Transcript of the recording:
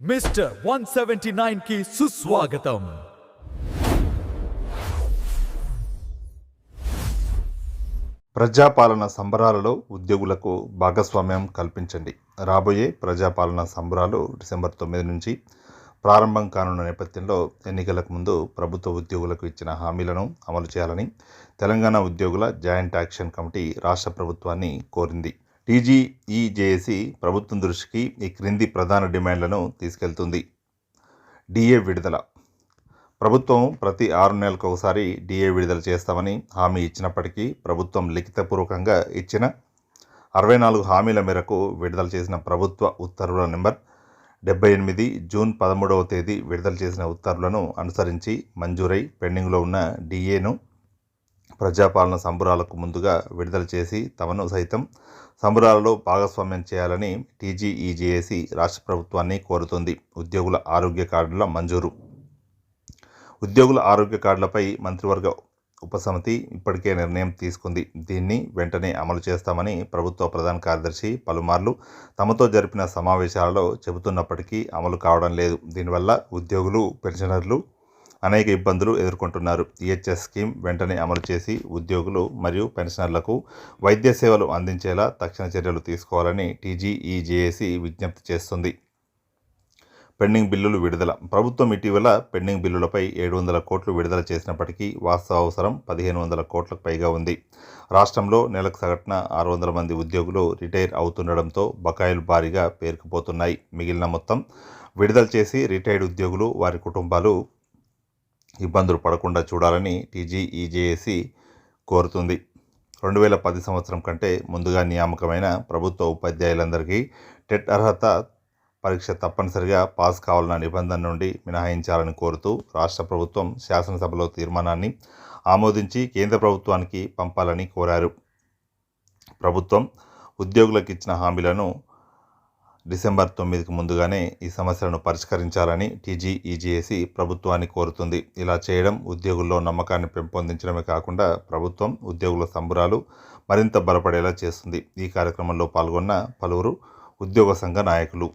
Mister one seventy నైన్కి సుస్వాగతం. ప్రజాపాలన సంబరాలలో ఉద్యోగులకు భాగస్వామ్యం కల్పించండి. రాబోయే ప్రజాపాలన సంబరాలు డిసెంబర్ తొమ్మిది నుంచి ప్రారంభం కానున్న నేపథ్యంలో ఎన్నికలకు ముందు ప్రభుత్వ ఉద్యోగులకు ఇచ్చిన హామీలను అమలు చేయాలని తెలంగాణ ఉద్యోగుల జాయింట్ యాక్షన్ కమిటీ రాష్ట్ర ప్రభుత్వాన్ని కోరింది. టీజీఈజేఏసీ ప్రభుత్వం దృష్టికి ఈ క్రింది ప్రధాన డిమాండ్లను తీసుకెళ్తుంది. డిఏ విడుదల. ప్రభుత్వం ప్రతి ఆరు నెలలకు ఒకసారి డిఏ విడుదల చేస్తామని హామీ ఇచ్చినప్పటికీ ప్రభుత్వం లిఖితపూర్వకంగా ఇచ్చిన అరవై నాలుగు హామీల మేరకు విడుదల చేసిన ప్రభుత్వ ఉత్తర్వుల నెంబర్ డెబ్బై ఎనిమిది జూన్ పదమూడవ తేదీ విడుదల చేసిన ఉత్తర్వులను అనుసరించి మంజూరై పెండింగ్లో ఉన్న డిఏను ప్రజాపాలన సంబురాలకు ముందుగా విడుదల చేసి తమను సైతం సంబురాలలో భాగస్వామ్యం చేయాలని టీజీఈజేఏసీ రాష్ట్ర ప్రభుత్వాన్ని కోరుతోంది. ఉద్యోగుల ఆరోగ్య కార్డుల మంజూరు. ఉద్యోగుల ఆరోగ్య కార్డులపై మంత్రివర్గ ఉపసమితి ఇప్పటికే నిర్ణయం తీసుకుంది. దీన్ని వెంటనే అమలు చేస్తామని ప్రభుత్వ ప్రధాన కార్యదర్శి పలుమార్లు తమతో జరిపిన సమావేశాలలో చెబుతున్నప్పటికీ అమలు కావడం లేదు. దీనివల్ల ఉద్యోగులు పెన్షనర్లు అనేక ఇబ్బందులు ఎదుర్కొంటున్నారు. ఈహెచ్ఎస్ స్కీమ్ వెంటనే అమలు చేసి ఉద్యోగులు మరియు పెన్షనర్లకు వైద్య సేవలు అందించేలా తక్షణ చర్యలు తీసుకోవాలని టీజీఈజేఏసీ విజ్ఞప్తి చేస్తుంది. పెండింగ్ బిల్లులు విడుదల. ప్రభుత్వం ఇటీవల పెండింగ్ బిల్లులపై ఏడు వందల కోట్లు విడుదల చేసినప్పటికీ వాస్తవ అవసరం పదిహేను వందల కోట్లకు పైగా ఉంది. రాష్ట్రంలో నెలకు సగటున ఆరు వందల మంది ఉద్యోగులు రిటైర్ అవుతుండడంతో బకాయిలు భారీగా పేరుకుపోతున్నాయి. మిగిలిన మొత్తం విడుదల చేసి రిటైర్డ్ ఉద్యోగులు వారి కుటుంబాలు ఇబ్బందులు పడకుండా చూడాలని టీజీఈజేఏసీ కోరుతుంది. రెండు వేల పది సంవత్సరం కంటే ముందుగా నియామకమైన ప్రభుత్వ ఉపాధ్యాయులందరికీ టెట్ అర్హత పరీక్ష తప్పనిసరిగా పాస్ కావాలన్న నిబంధన నుండి మినహాయించాలని కోరుతూ రాష్ట్ర ప్రభుత్వం శాసనసభలో తీర్మానాన్ని ఆమోదించి కేంద్ర ప్రభుత్వానికి పంపాలని కోరారు. ప్రభుత్వం ఉద్యోగులకు ఇచ్చిన హామీలను డిసెంబర్ తొమ్మిదికి ముందుగానే ఈ సమస్యలను పరిష్కరించాలని టీజీఈజీఏసీ ప్రభుత్వాన్ని కోరుతుంది. ఇలా చేయడం ఉద్యోగుల్లో నమ్మకాన్ని పెంపొందించడమే కాకుండా ప్రభుత్వం ఉద్యోగుల సంబురాలు మరింత బలపడేలా చేస్తుంది. ఈ కార్యక్రమంలో పాల్గొన్న పలువురు ఉద్యోగ సంఘ నాయకులు.